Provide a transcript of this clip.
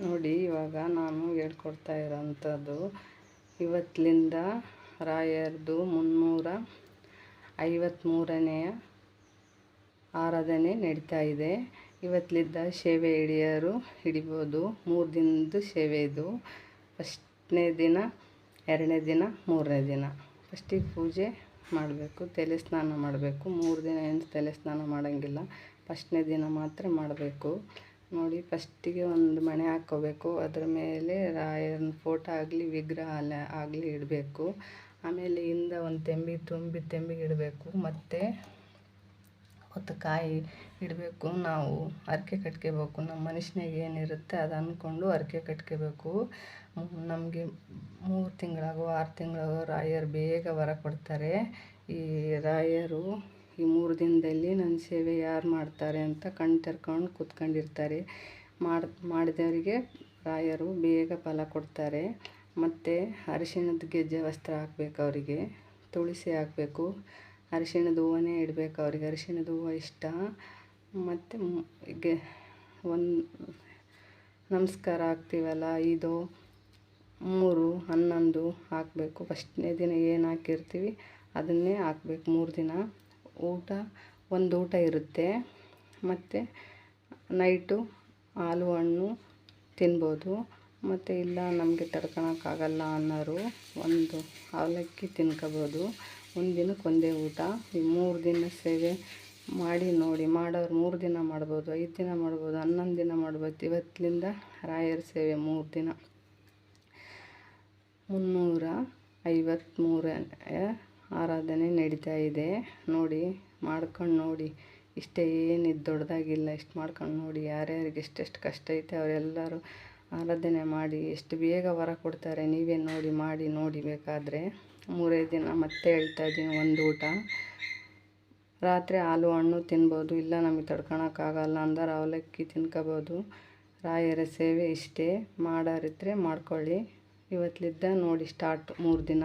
ನೋಡಿ, ಇವಾಗ ನಾನು ಹೇಳ್ಕೊಡ್ತಾ ಇರೋಂಥದ್ದು. ಇವತ್ತಿನಿಂದ ರಾಯರದು ಮುನ್ನೂರ ಐವತ್ತ್ಮೂರನೆಯ ಆರಾಧನೆ ನಡೀತಾ ಇದೆ. ಇವತ್ತಲಿದ್ದ ಸೇವೆ ಹಿಡಿಯೋರು ಹಿಡಿಬೋದು. ಮೂರು ದಿನದ್ದು ಸೇವೆ ಇದು. ಫಸ್ಟ್ನೇ ದಿನ, ಎರಡನೇ ದಿನ, ಮೂರನೇ ದಿನ. ಫಸ್ಟಿಗೆ ಪೂಜೆ ಮಾಡಬೇಕು, ತಲೆ ಸ್ನಾನ ಮಾಡಬೇಕು. ಮೂರು ದಿನ ಏನು ತಲೆ ಸ್ನಾನ ಮಾಡೋಂಗಿಲ್ಲ. ಫಸ್ಟ್ನೇ ದಿನ ಮಾತ್ರ ಮಾಡಬೇಕು. ನೋಡಿ, ಫಸ್ಟಿಗೆ ಒಂದು ಮಣೆ ಹಾಕ್ಕೋಬೇಕು. ಅದ್ರ ಮೇಲೆ ರಾಯನ ಫೋಟೋ ಆಗಲಿ, ವಿಗ್ರಹ ಆಗಲಿ ಇಡಬೇಕು. ಆಮೇಲೆ ಹಿಂದ ಒಂದು ತೆಂಬಿ ತುಂಬಿ ತೆಂಬಿಗೆ ಇಡಬೇಕು. ಮತ್ತು ಹೊತ್ತು ಕಾಯಿ ಇಡಬೇಕು. ನಾವು ಹರಕೆ ಕಟ್ಕೋಬೇಕು. ನಮ್ಮ ಮನುಷ್ಯನಿಗೆ ಏನಿರುತ್ತೆ ಅದು ಅಂದ್ಕೊಂಡು ಹರಕೆ ಕಟ್ಕೋಬೇಕು. ನಮಗೆ ಮೂರು ತಿಂಗಳಾಗೋ ಆರು ತಿಂಗಳಾಗೋ ರಾಯರು ಬೇಗ ವರ ಕೊಡ್ತಾರೆ. ಈ ರಾಯರು ಈ ಮೂರು ದಿನದಲ್ಲಿ ನನ್ನ ಸೇವೆ ಯಾರು ಮಾಡ್ತಾರೆ ಅಂತ ಕಣ್ಣು ತೆರ್ಕೊಂಡು ಕೂತ್ಕೊಂಡಿರ್ತಾರೆ. ಮಾಡಿ, ಮಾಡಿದವರಿಗೆ ರಾಯರು ಬೇಗ ಫಲ ಕೊಡ್ತಾರೆ. ಮತ್ತು ಅರಿಶಿಣದ ಗೆಜ್ಜೆ ವಸ್ತ್ರ ಹಾಕ್ಬೇಕು ಅವರಿಗೆ. ತುಳಸಿ ಹಾಕಬೇಕು. ಅರಿಶಿಣದ ಹೂವನೇ ಇಡಬೇಕು ಅವ್ರಿಗೆ. ಅರಿಶಿಣದ ಹೂವು ಇಷ್ಟ. ಮತ್ತು ಗೆ ಒಂದು ನಮಸ್ಕಾರ ಹಾಕ್ತೀವಲ್ಲ, ಇದು ಮೂರು, ಹನ್ನೊಂದು ಹಾಕಬೇಕು. ಫಸ್ಟ್ನೇ ದಿನ ಏನು ಹಾಕಿರ್ತೀವಿ, ಅದನ್ನೇ ಹಾಕ್ಬೇಕು ಮೂರು ದಿನ. ಊಟ, ಒಂದು ಊಟ ಇರುತ್ತೆ. ಮತ್ತು ನೈಟು ಹಾಲು, ಹಣ್ಣು ತಿನ್ಬೋದು. ಮತ್ತು ಇಲ್ಲ, ನಮಗೆ ತಡ್ಕೊಳಕ್ಕಾಗಲ್ಲ ಅನ್ನೋರು ಒಂದು ಅವಲಕ್ಕಿ ತಿನ್ಕೋಬೋದು. ಒಂದು ದಿನಕ್ಕೆ ಒಂದೇ ಊಟ. ಈ ಮೂರು ದಿನ ಸೇವೆ ಮಾಡಿ ನೋಡಿ, ಮಾಡೋರು ಮೂರು ದಿನ ಮಾಡ್ಬೋದು, ಐದು ದಿನ ಮಾಡ್ಬೋದು, ಹನ್ನೊಂದು ದಿನ ಮಾಡ್ಬೋದು. ಇವತ್ತಿನಿಂದ ರಾಯರ ಸೇವೆ ಮೂರು ದಿನ. ಮುನ್ನೂರ ಐವತ್ತ್ಮೂರನೇ ಆರಾಧನೆ ನಡೀತಾ ಇದೆ. ನೋಡಿ, ಮಾಡ್ಕೊಂಡು ನೋಡಿ. ಇಷ್ಟೇ ಏನಿದು ದೊಡ್ಡದಾಗಿಲ್ಲ ಇಷ್ಟು ಮಾಡ್ಕೊಂಡು ನೋಡಿ. ಯಾರ್ಯಾರಿಗೆ ಎಷ್ಟೆಷ್ಟು ಕಷ್ಟ ಐತೆ ಅವರೆಲ್ಲರೂ ಆರಾಧನೆ ಮಾಡಿ, ಎಷ್ಟು ಬೇಗ ವರ ಕೊಡ್ತಾರೆ ನೀವೇ ನೋಡಿ, ಮಾಡಿ, ನೋಡಿ ಬೇಕಾದರೆ. ಮೂರೇ ದಿನ ಮತ್ತೆ ಹೇಳ್ತಾ ಇದ್ದೀನಿ ಒಂದು ಊಟ. ರಾತ್ರಿ ಹಾಲು, ಹಣ್ಣು ತಿನ್ಬೋದು. ಇಲ್ಲ, ನಮಗೆ ತಡ್ಕೊಳಕ್ಕಾಗಲ್ಲ ಅಂದರೆ ಅವಲಕ್ಕಿ ತಿನ್ಕೋಬೋದು. ರಾಯರ ಸೇವೆ ಇಷ್ಟೇ. ಮಾಡೋರಿದ್ರೆ ಮಾಡ್ಕೊಳ್ಳಿ. ಇವತ್ತಲಿದ್ದ ನೋಡಿ ಸ್ಟಾರ್ಟ್. ಮೂರು ದಿನ.